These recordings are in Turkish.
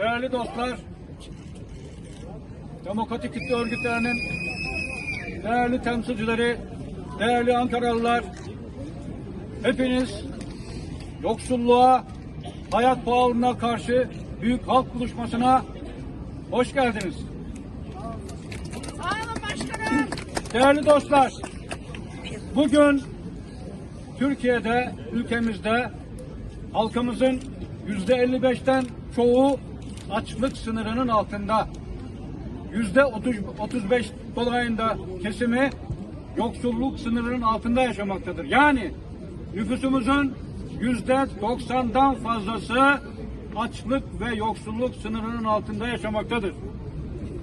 değerli dostlar, demokratik kitle örgütlerinin değerli temsilcileri, değerli Ankaralılar, hepiniz yoksulluğa, hayat pahalılığına karşı büyük halk buluşmasına hoş geldiniz. Sağ olun başkanım. Değerli dostlar, bugün Türkiye'de, ülkemizde halkımızın yüzde 55'ten çoğu açlık sınırının altında. Yüzde 30 35 dolayında kesimi yoksulluk sınırının altında yaşamaktadır. Yani nüfusumuzun yüzde 90'dan fazlası açlık ve yoksulluk sınırının altında yaşamaktadır.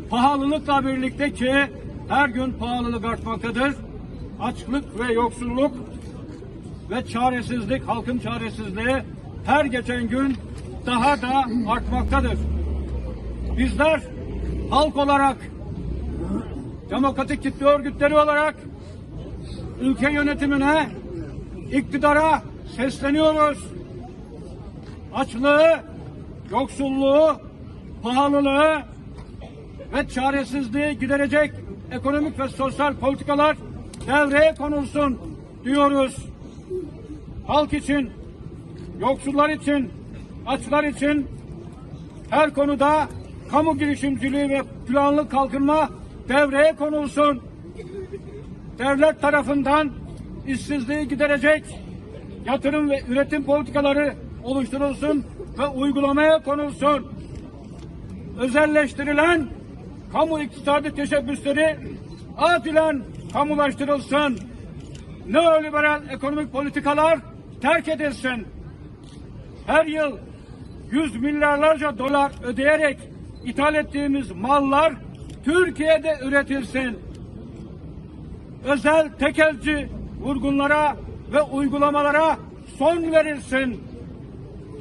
Pahalılıkla birlikte ki her gün pahalılık artmaktadır. Açlık ve yoksulluk ve çaresizlik, halkın çaresizliği her geçen gün daha da artmaktadır. Bizler halk olarak, demokratik kitle örgütleri olarak ülke yönetimine, iktidara sesleniyoruz. Açlığı, yoksulluğu, pahalılığı ve çaresizliği giderecek ekonomik ve sosyal politikalar devreye konulsun diyoruz. Halk için, yoksullar için, açlar için her konuda kamu girişimciliği ve planlı kalkınma devreye konulsun. Devlet tarafından işsizliği giderecek yatırım ve üretim politikaları oluşturulsun ve uygulamaya konulsun özelleştirilen kamu iktisadi teşebbüsleri acilen kamulaştırılsın. Neoliberal ekonomik politikalar terk edilsin. Her yıl yüz milyarlarca dolar ödeyerek ithal ettiğimiz mallar Türkiye'de üretilsin. Özel tekelci vurgunlara ve uygulamalara son verilsin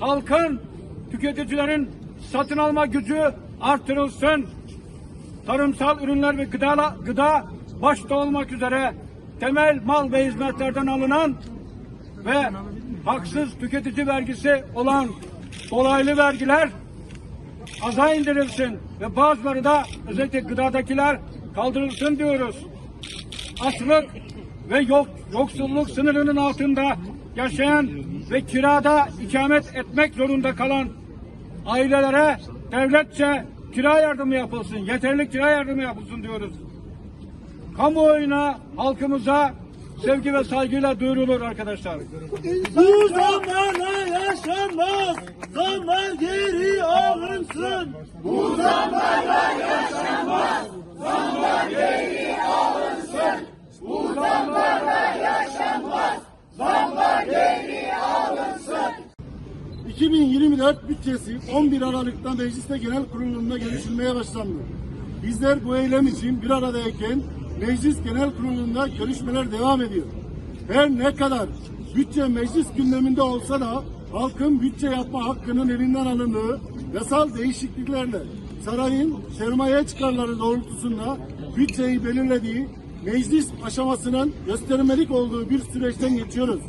halkın, tüketicilerin satın alma gücü artırılsın. Tarımsal ürünler ve gıda, gıda başta olmak üzere temel mal ve hizmetlerden alınan ve haksız tüketici vergisi olan dolaylı vergiler aza indirilsin ve bazıları da özellikle gıdadakiler kaldırılsın diyoruz açlık ve yok, yoksulluk sınırının altında yaşayan ve kirada ikamet etmek zorunda kalan ailelere devletçe kira yardımı yapılsın, yeterli kira yardımı yapılsın diyoruz. Kamuoyuna, halkımıza sevgi ve saygıyla duyurulur arkadaşlar. Bu zamana yaşanmaz. Zaman geri alınsın. Bu 2024 bütçesi 11 Aralık'ta Mecliste Genel Kurulu'nda görüşülmeye başlandı. Bizler bu eylem için bir aradayken Meclis Genel Kurulu'nda görüşmeler devam ediyor. Her ne kadar bütçe meclis gündeminde olsa da halkın bütçe yapma hakkının elinden alındığı yasal değişikliklerle sarayın sermaye çıkarları doğrultusunda bütçeyi belirlediği meclis aşamasının göstermelik olduğu bir süreçten geçiyoruz.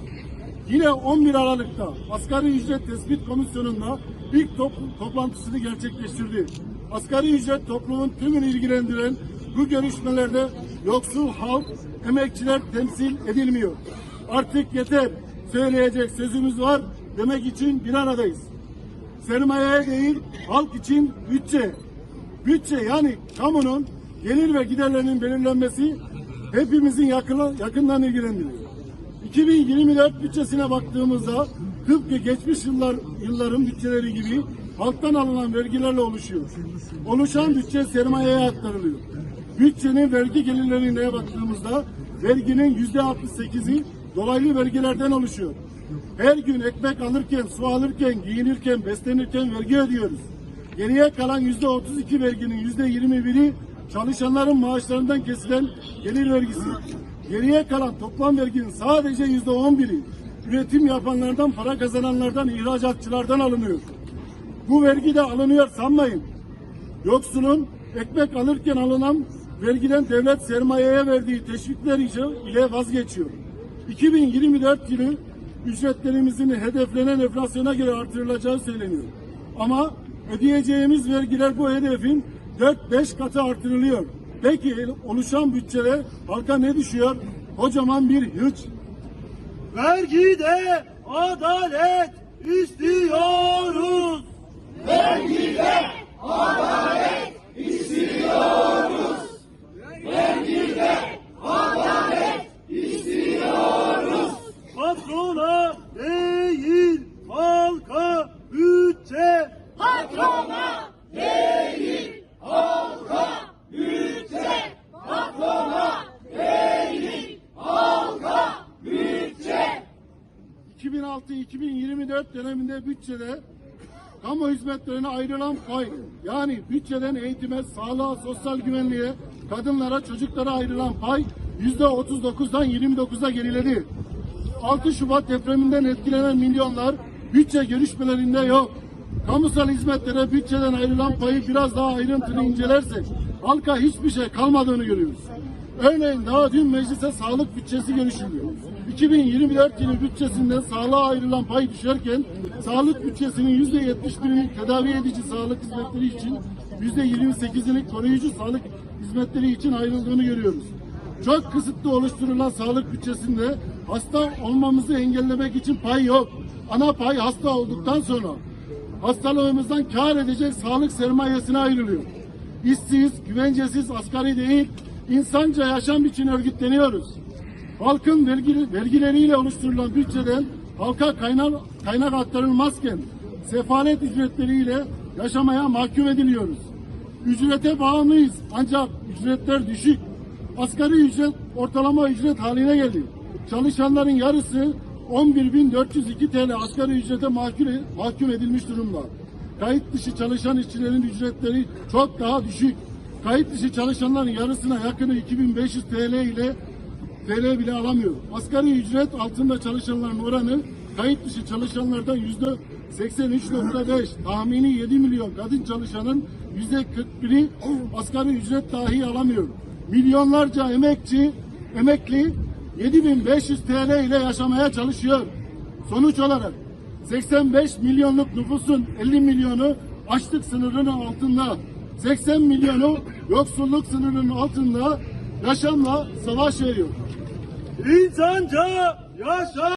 Yine 11 Aralık'ta Asgari Ücret Tespit Komisyonu'nda ilk top, toplantısını gerçekleştirdi. Asgari ücret toplumun tümünü ilgilendiren bu görüşmelerde yoksul halk, emekçiler temsil edilmiyor. Artık yeter, söyleyecek sözümüz var demek için bir aradayız. Sermayeye değil, halk için bütçe. Bütçe yani kamunun gelir ve giderlerinin belirlenmesi hepimizin yakını, yakından ilgilendiriyor. 2024 bütçesine baktığımızda tıpkı geçmiş yıllar yılların bütçeleri gibi halktan alınan vergilerle oluşuyor. Oluşan bütçe sermayeye aktarılıyor. Bütçenin vergi gelirlerine baktığımızda verginin yüzde 68'i dolaylı vergilerden oluşuyor. Her gün ekmek alırken, su alırken, giyinirken, beslenirken vergi ödüyoruz. Geriye kalan yüzde 32 verginin yüzde 21'i çalışanların maaşlarından kesilen gelir vergisi. Geriye kalan toplam verginin sadece yüzde 11'i üretim yapanlardan, para kazananlardan, ihracatçılardan alınıyor. Bu vergi de alınıyor sanmayın. Yoksulun ekmek alırken alınan vergiden devlet sermayeye verdiği teşvikler ile vazgeçiyor. 2024 yılı ücretlerimizin hedeflenen enflasyona göre artırılacağı söyleniyor. Ama Ödeyeceğimiz vergiler bu hedefin 4-5 katı artırılıyor. Peki oluşan bütçede halka ne düşüyor? Kocaman bir hiç. Vergide adalet istiyoruz. Patrona değil halka bütçe. Patrona değil, halka bütçe. Patrona değil, halka bütçe. 2006-2024 döneminde bütçede kamu hizmetlerine ayrılan pay yani bütçeden eğitime, sağlığa, sosyal güvenliğe, kadınlara, çocuklara ayrılan pay %39'dan 29'a geriledi. 6 Şubat depreminden etkilenen milyonlar bütçe görüşmelerinde yok. Kamusal hizmetlere bütçeden ayrılan payı biraz daha ayrıntılı incelersek halka hiçbir şey kalmadığını görüyoruz. Örneğin daha dün meclise sağlık bütçesi görüşülüyor. 2024 yılı bütçesinden sağlığa ayrılan pay düşerken sağlık bütçesinin %71'inin tedavi edici sağlık hizmetleri için %28'inin koruyucu sağlık hizmetleri için ayrıldığını görüyoruz. Çok kısıtlı oluşturulan sağlık bütçesinde hasta olmamızı engellemek için pay yok. Ana pay hasta olduktan sonra hastalığımızdan kar edecek sağlık sermayesine ayrılıyor. İşsiz, güvencesiz, asgari değil, insanca yaşam için örgütleniyoruz. Halkın vergi, vergileriyle oluşturulan bütçeden halka kaynak, kaynak aktarılmazken sefalet ücretleriyle yaşamaya mahkum ediliyoruz. Ücrete bağımlıyız ancak ücretler düşük. Asgari ücret ortalama ücret haline geldi. Çalışanların yarısı 11.402 TL asgari ücrete mahkum, mahkum edilmiş durumda. Kayıt dışı çalışan işçilerin ücretleri çok daha düşük. Kayıt dışı çalışanların yarısına yakını 2500 TL ile TL bile alamıyor. Asgari ücret altında çalışanların oranı kayıt dışı çalışanlardan yüzde 83.5 tahmini 7 milyon kadın çalışanın yüzde 41'i asgari ücret dahi alamıyor. Milyonlarca emekçi, emekli 7500 TL ile yaşamaya çalışıyor. Sonuç olarak 85 milyonluk nüfusun 50 milyonu açlık sınırının altında. 80 milyonu yoksulluk sınırının altında yaşamla savaş veriyor. İnsanca yaşa.